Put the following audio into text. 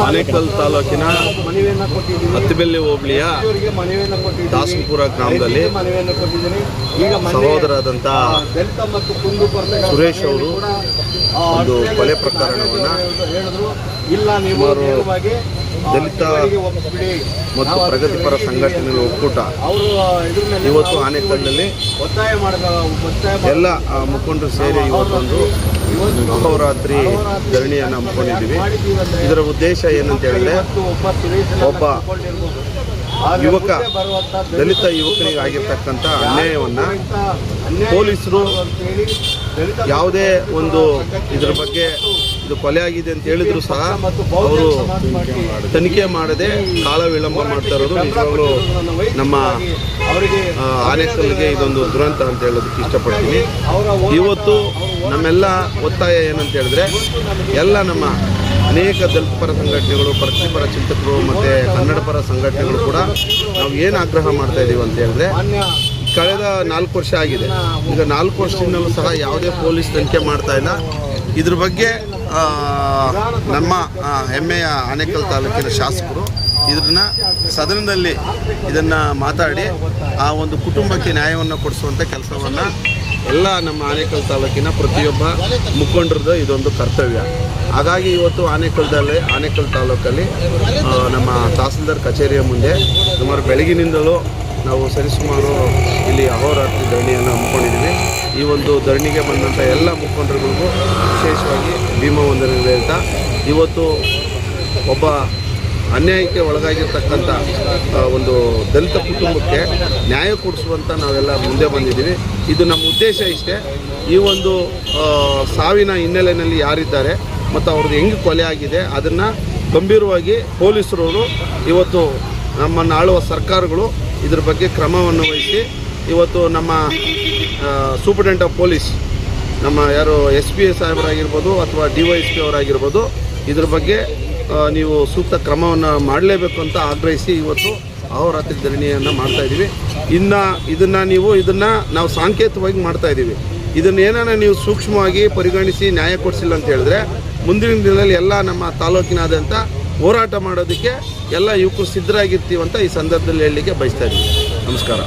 ಆನೇಕಲ್ ತಾಲೂಕಿನ ಹತ್ತಿಬೆಲ್ಲಿ ಹೋಬಳಿಯ ದಾಸನಪುರ ಗ್ರಾಮದಲ್ಲಿ ಸಹೋದರಾದಂಥ ಸುರೇಶ್ ಅವರು ಒಂದು ಕೊಲೆ ಪ್ರಕರಣವನ್ನು ಸುಮಾರು ದಲಿತ ಮತ್ತು ಪ್ರಗತಿಪರ ಸಂಘಟನೆಗಳ ಒಕ್ಕೂಟ ಇವತ್ತು ಆನೆಕಲ್ನಲ್ಲಿ ಎಲ್ಲ ಮುಖಂಡರು ಸೇರಿ ಇವತ್ತೊಂದು ಅಹೋರಾತ್ರಿ ಧರಣಿಯನ್ನು ಹಮ್ಮಿಕೊಂಡಿದ್ದೀವಿ. ಇದರ ಉದ್ದೇಶ ಏನಂತ ಹೇಳಿದ್ರೆ ಒಬ್ಬ ಯುವಕ, ದಲಿತ ಯುವಕನಿಗೆ ಆಗಿರ್ತಕ್ಕಂಥ ಅನ್ಯಾಯವನ್ನು ಪೊಲೀಸರು ಯಾವುದೇ ಒಂದು ಇದ್ರ ಬಗ್ಗೆ ಇದು ಕೊಲೆ ಆಗಿದೆ ಅಂತ ಹೇಳಿದ್ರು ಸಹ ಅವರು ತನಿಖೆ ಮಾಡದೆ ಕಾಲ ವಿಳಂಬ ಮಾಡ್ತಾ ಇರೋದು ನಿಜವಾಗ್ಲೂ ನಮ್ಮ ಅವರಿಗೆ ಆ, ಇದೊಂದು ದುರಂತ ಅಂತ ಹೇಳೋದಕ್ಕೆ ಇಷ್ಟಪಡ್ತೀನಿ. ಇವತ್ತು ನಮ್ಮೆಲ್ಲ ಒತ್ತಾಯ ಏನಂತ ಹೇಳಿದ್ರೆ ಎಲ್ಲ ನಮ್ಮ ಅನೇಕ ದಲಿತ ಪರ ಸಂಘಟನೆಗಳು ಪ್ರಗತಿಪರ ಚಿಂತಕರು ಮತ್ತು ಕನ್ನಡ ಪರ ಸಂಘಟನೆಗಳು ಕೂಡ ನಾವು ಏನು ಆಗ್ರಹ ಮಾಡ್ತಾ ಇದ್ದೀವಿ ಅಂತ ಹೇಳಿದ್ರೆ ಕಳೆದ ನಾಲ್ಕು ವರ್ಷ ಆಗಿದೆ. ಈಗ ನಾಲ್ಕು ವರ್ಷದಿಂದಲೂ ಸಹ ಯಾವುದೇ ಪೊಲೀಸ್ ತನಿಖೆ ಮಾಡ್ತಾ ಇಲ್ಲ. ಇದ್ರ ಬಗ್ಗೆ ನಮ್ಮ ಹೆಮ್ಮೆಯ ಆನೇಕಲ್ ತಾಲೂಕಿನ ಶಾಸಕರು ಇದನ್ನ ಸದನದಲ್ಲಿ ಇದನ್ನು ಮಾತಾಡಿ, ಆ ಒಂದು ಕುಟುಂಬಕ್ಕೆ ನ್ಯಾಯವನ್ನು ಕೊಡಿಸುವಂಥ ಕೆಲಸವನ್ನು ಎಲ್ಲ ನಮ್ಮ ಆನೇಕಲ್ ತಾಲೂಕಿನ ಪ್ರತಿಯೊಬ್ಬ ಮುಖಂಡರದ್ದು ಇದೊಂದು ಕರ್ತವ್ಯ. ಹಾಗಾಗಿ ಇವತ್ತು ಆನೇಕಲ್ದಲ್ಲಿ, ಆನೇಕಲ್ ತಾಲೂಕಲ್ಲಿ ನಮ್ಮ ತಹಸೀಲ್ದಾರ್ ಕಚೇರಿಯ ಮುಂದೆ ಸುಮಾರು ಬೆಳಗಿನಿಂದಲೂ ನಾವು ಸರಿಸುಮಾರು ಇಲ್ಲಿ ಅಹೋರಾತ್ರಿ ಧರಣಿಯನ್ನು ಹಮ್ಮಿಕೊಂಡಿದ್ದೀವಿ. ಈ ಒಂದು ಧರಣಿಗೆ ಬಂದಂಥ ಎಲ್ಲ ಮುಖಂಡರುಗಳಿಗೂ ವಿಶೇಷವಾಗಿ ಭೀಮಾ ವಂದನೆಗಳು ಹೇಳ್ತಾ ಇವತ್ತು ಒಬ್ಬ ಅನ್ಯಾಯಕ್ಕೆ ಒಳಗಾಗಿರ್ತಕ್ಕಂಥ ಒಂದು ದಲಿತ ಕುಟುಂಬಕ್ಕೆ ನ್ಯಾಯ ಕೊಡಿಸುವಂಥ ನಾವೆಲ್ಲ ಮುಂದೆ ಬಂದಿದ್ದೀವಿ. ಇದು ನಮ್ಮ ಉದ್ದೇಶ ಇಷ್ಟೇ. ಈ ಒಂದು ಸಾವಿನ ಹಿನ್ನೆಲೆಯಲ್ಲಿ ಯಾರಿದ್ದಾರೆ ಮತ್ತು ಅವ್ರದ್ದು ಹೆಂಗೆ ಕೊಲೆ ಆಗಿದೆ ಅದನ್ನು ಗಂಭೀರವಾಗಿ ಪೊಲೀಸರವರು ಇವತ್ತು ನಮ್ಮನ್ನು ಆಳುವ ಸರ್ಕಾರಗಳು ಇದ್ರ ಬಗ್ಗೆ ಕ್ರಮವನ್ನು ವಹಿಸಿ, ಇವತ್ತು ನಮ್ಮ ಸೂಪರ್ಡೆಂಟ್ ಆಫ್ ಪೊಲೀಸ್ ನಮ್ಮ ಯಾರು ಎಸ್ ಪಿ ಎ ಸಾಹೇಬರಾಗಿರ್ಬೋದು ಅಥವಾ ಡಿ ವೈ ಎಸ್ ಪಿ ಅವರಾಗಿರ್ಬೋದು, ಇದ್ರ ಬಗ್ಗೆ ನೀವು ಸೂಕ್ತ ಕ್ರಮವನ್ನು ಮಾಡಲೇಬೇಕು ಅಂತ ಆಗ್ರಹಿಸಿ ಇವತ್ತು ಅಹೋರಾತ್ರಿ ಧರಣಿಯನ್ನು ಮಾಡ್ತಾ ಇದ್ದೀವಿ ಇನ್ನು ಇದನ್ನು ನೀವು ಇದನ್ನು ನಾವು ಸಾಂಕೇತಿಕವಾಗಿ ಮಾಡ್ತಾ ಇದ್ದೀವಿ ಇದನ್ನ ಏನಾರ ನೀವು ಸೂಕ್ಷ್ಮವಾಗಿ ಪರಿಗಣಿಸಿ ನ್ಯಾಯ ಕೊಡಿಸಿಲ್ಲ ಅಂತ ಹೇಳಿದ್ರೆ, ಮುಂದಿನ ದಿನದಲ್ಲಿ ಎಲ್ಲ ನಮ್ಮ ತಾಲೂಕಿನಾದ್ಯಂತ ಹೋರಾಟ ಮಾಡೋದಕ್ಕೆ ಎಲ್ಲ ಯುವಕರು ಸಿದ್ಧರಾಗಿರ್ತೀವಂತ ಈ ಸಂದರ್ಭದಲ್ಲಿ ಹೇಳಲಿಕ್ಕೆ ಬಯಸ್ತಾ ಇದ್ದೀವಿ ನಮಸ್ಕಾರ.